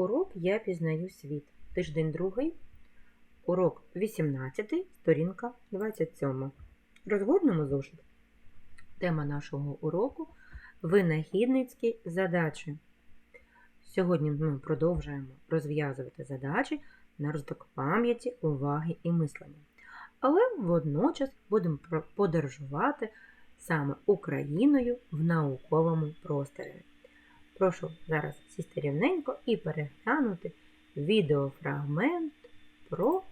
Урок Я пізнаю світ. Тиждень другий. Урок 18, сторінка 27. Розгорнемо зошит. Тема нашого уроку винахідницькі задачі. Сьогодні ми продовжуємо розв'язувати задачі на розвиток пам'яті, уваги і мислення. Але водночас будемо подорожувати саме Україною в науковому просторі. Прошу зараз сісти рівненько і переглянути відеофрагмент про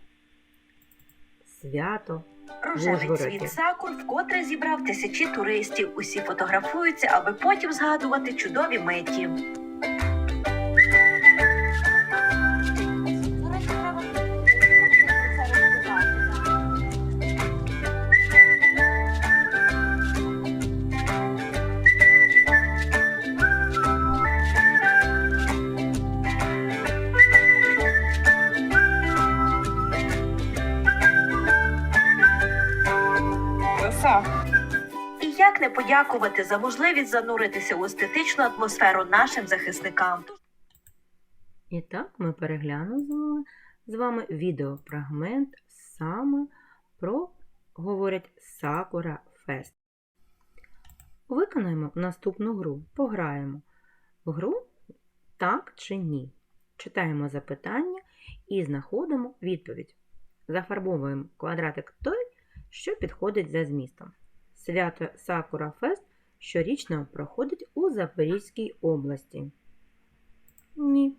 свято Рожевий цвіт сакур вкотре зібрав тисячі туристів. Усі фотографуються, аби потім згадувати чудові миті. Подякувати за можливість зануритися у естетичну атмосферу нашим захисникам. І так ми переглянули з вами відеофрагмент саме про, говорять, Сакура Фест. Виконаємо наступну гру. Пограємо гру так чи ні. Читаємо запитання і знаходимо відповідь. Зафарбовуємо квадратик той, що підходить за змістом. Свято Сакура Фест щорічно проходить у Запорізькій області. Ні.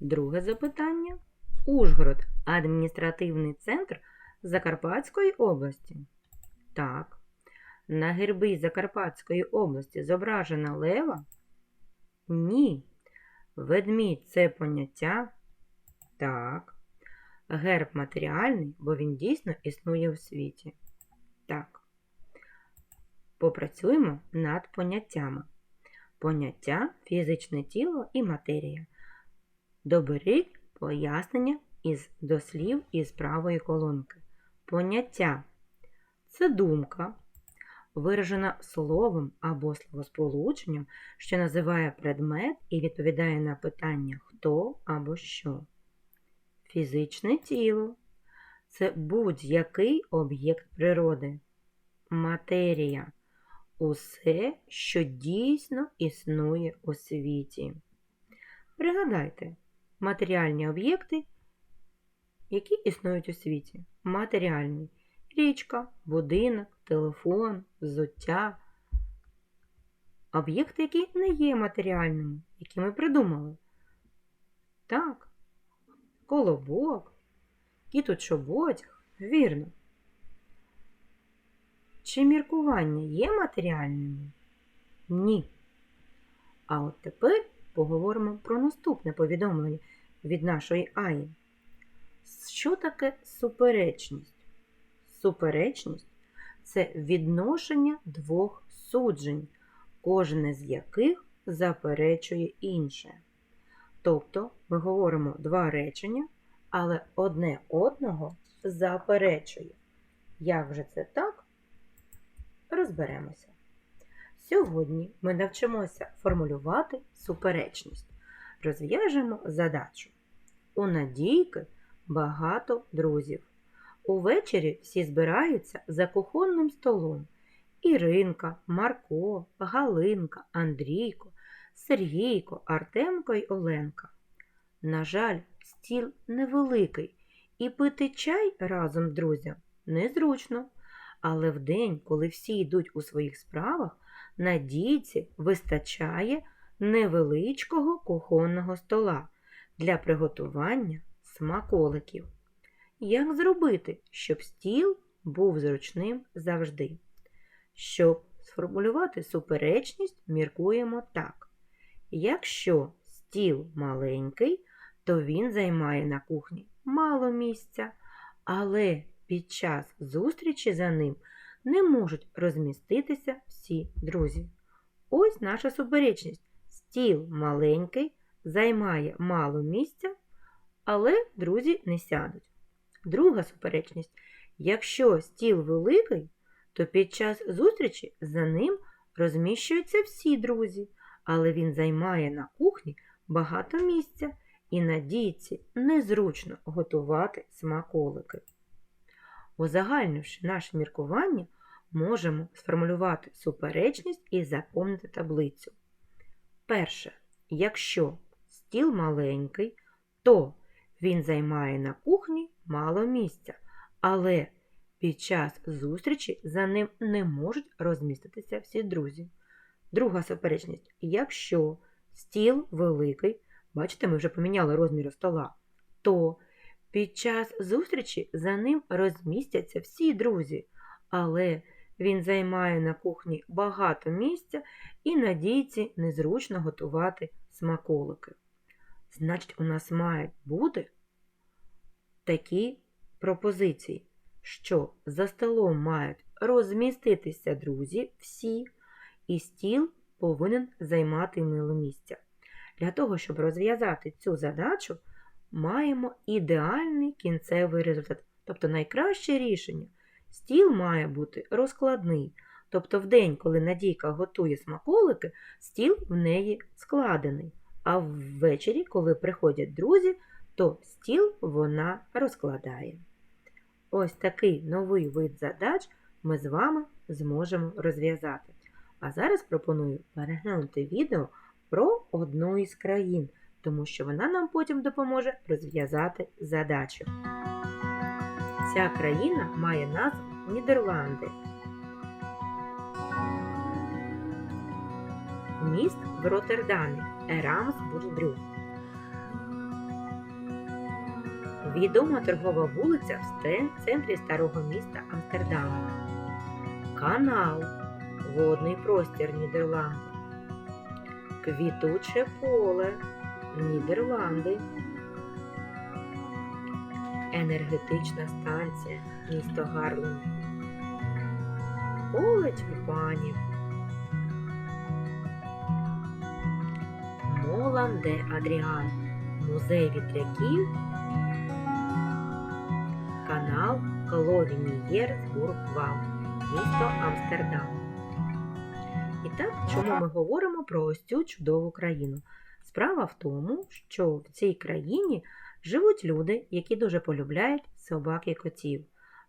Друге запитання. Ужгород адміністративний центр Закарпатської області. Так. На гербі Закарпатської області зображена лева? Ні. Ведмідь це поняття? Так. Герб матеріальний, бо він дійсно існує у світі. Так. Попрацюємо над поняттями. Поняття фізичне тіло і матерія. Доберіть пояснення із дослів із правої колонки. Поняття це думка, виражена словом або словосполученням, що називає предмет і відповідає на питання хто або що. Фізичне тіло це будь-який об'єкт природи. Матерія усе, що дійсно існує у світі. Пригадайте, матеріальні об'єкти, які існують у світі. Матеріальні річка, будинок, телефон, взуття. Об'єкти, які не є матеріальними, які ми придумали. Так, колобок, кіт у чоботях, вірно. Чи міркування є матеріальними? Ні. А от тепер поговоримо про наступне повідомлення від нашої Аї. Що таке суперечність? Суперечність це відношення двох суджень, кожне з яких заперечує інше. Тобто ми говоримо два речення, але одне одного заперечує. Як же це так? Розберемося. Сьогодні ми навчимося формулювати суперечність. Розв'яжемо задачу. У Надійки багато друзів. Увечері всі збираються за кухонним столом. Іринка, Марко, Галинка, Андрійко, Сергійко, Артемко й Оленка. На жаль, стіл невеликий, і пити чай разом друзям незручно. Але в день, коли всі йдуть у своїх справах, Надійці вистачає невеличкого кухонного стола для приготування смаколиків. Як зробити, щоб стіл був зручним завжди? Щоб сформулювати суперечність, міркуємо так. Якщо стіл маленький, то він займає на кухні мало місця, але під час зустрічі за ним не можуть розміститися всі друзі. Ось наша суперечність. Стіл маленький, займає мало місця, але друзі не сядуть. Друга суперечність. Якщо стіл великий, то під час зустрічі за ним розміщуються всі друзі, але він займає на кухні багато місця і на дійці незручно готувати смаколики. Узагальнивши наше міркування, можемо сформулювати суперечність і заповнити таблицю. Перше, якщо стіл маленький, то він займає на кухні мало місця, але під час зустрічі за ним не можуть розміститися всі друзі. Друга суперечність, якщо стіл великий, бачите, ми вже поміняли розміри стола, то під час зустрічі за ним розмістяться всі друзі, але він займає на кухні багато місця і на незручно готувати смаколики. Значить, у нас мають бути такі пропозиції, що за столом мають розміститися друзі всі, і стіл повинен займати миле місця. Для того, щоб розв'язати цю задачу, маємо ідеальний кінцевий результат, тобто найкраще рішення. Стіл має бути розкладний, тобто в день, коли Надійка готує смаколики, стіл в неї складений, а ввечері, коли приходять друзі, то стіл вона розкладає. Ось такий новий вид задач ми з вами зможемо розв'язати. А зараз пропоную переглянути відео про одну із країн, тому що вона нам потім допоможе розв'язати задачу. Ця країна має назву Нідерланди. Міст в Роттердамі Ерамсбург. Відома торгова вулиця в центрі старого міста Амстердаму. Канал Водний простір Нідерланди. Квітуче поле Нідерланди. Енергетична станція місто Гарлем. Поле тюльпанів. Молан де Адріан. Музей вітряків. Канал Кловінієрсбург-Вал. Місто Амстердам. І так, чому ми говоримо про ось цю чудову країну? Справа в тому, що в цій країні живуть люди, які дуже полюбляють собак і котів.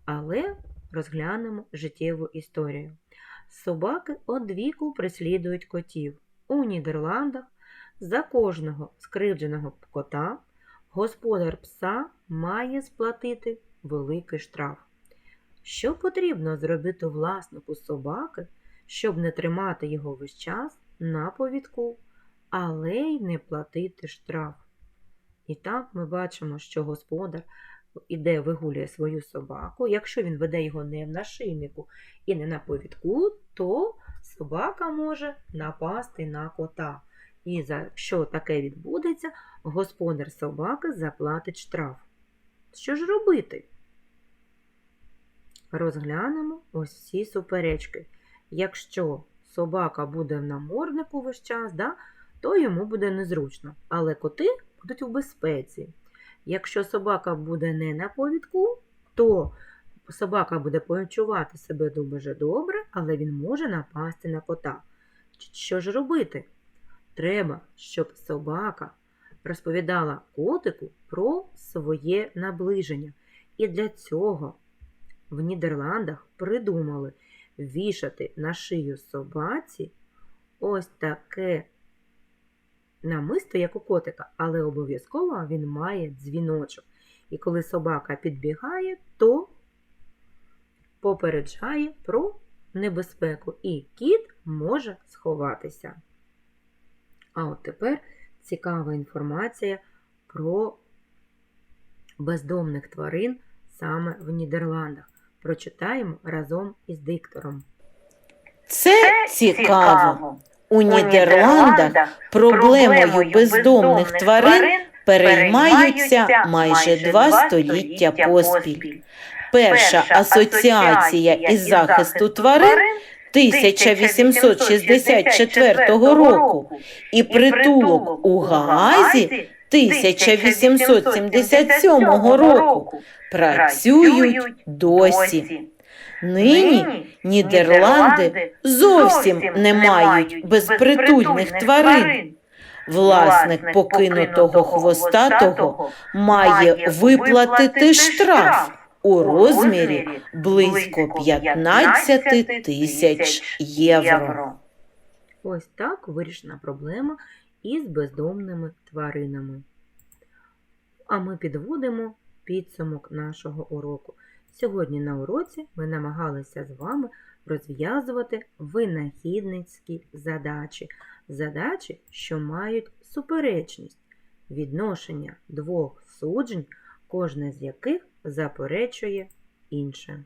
Але розглянемо життєву історію. Собаки одвіку прислідують котів. У Нідерландах за кожного скривдженого кота господар пса має сплатити великий штраф. Що потрібно зробити власнику собаки, щоб не тримати його весь час на повідку, але й не платити штраф? І так ми бачимо, що господар іде вигулює свою собаку. Якщо він веде його не в нашийнику і не на повідку, то собака може напасти на кота. І за що таке відбудеться, господар собаки заплатить штраф. Що ж робити? Розглянемо ось всі суперечки. Якщо собака буде в наморднику весь час, да, то йому буде незручно, але коти будуть у безпеці. Якщо собака буде не на повідку, то собака буде почувати себе дуже добре, але він може напасти на кота. Що ж робити? Треба, щоб собака розповідала котику про своє наближення. І для цього в Нідерландах придумали вішати на шию собаці ось таке намисто, як у котика, але обов'язково він має дзвіночок. І коли собака підбігає, то попереджає про небезпеку, і кіт може сховатися. А от тепер цікава інформація про бездомних тварин саме в Нідерландах. Прочитаємо разом із диктором. Це цікаво. У Нідерландах проблемою бездомних тварин переймаються майже два століття поспіль. Перша асоціація із захисту тварин 1864 року і притулок у Гаазі 1877 року працюють досі. Нині Нідерланди зовсім не мають безпритульних тварин. Власник покинутого хвостатого має виплатити штраф у розмірі близько 15 тисяч євро. Ось так вирішена проблема із бездомними тваринами. А ми підводимо підсумок нашого уроку. Сьогодні на уроці ми намагалися з вами розв'язувати винахідницькі задачі, задачі, що мають суперечність, відношення двох суджень, кожне з яких заперечує інше.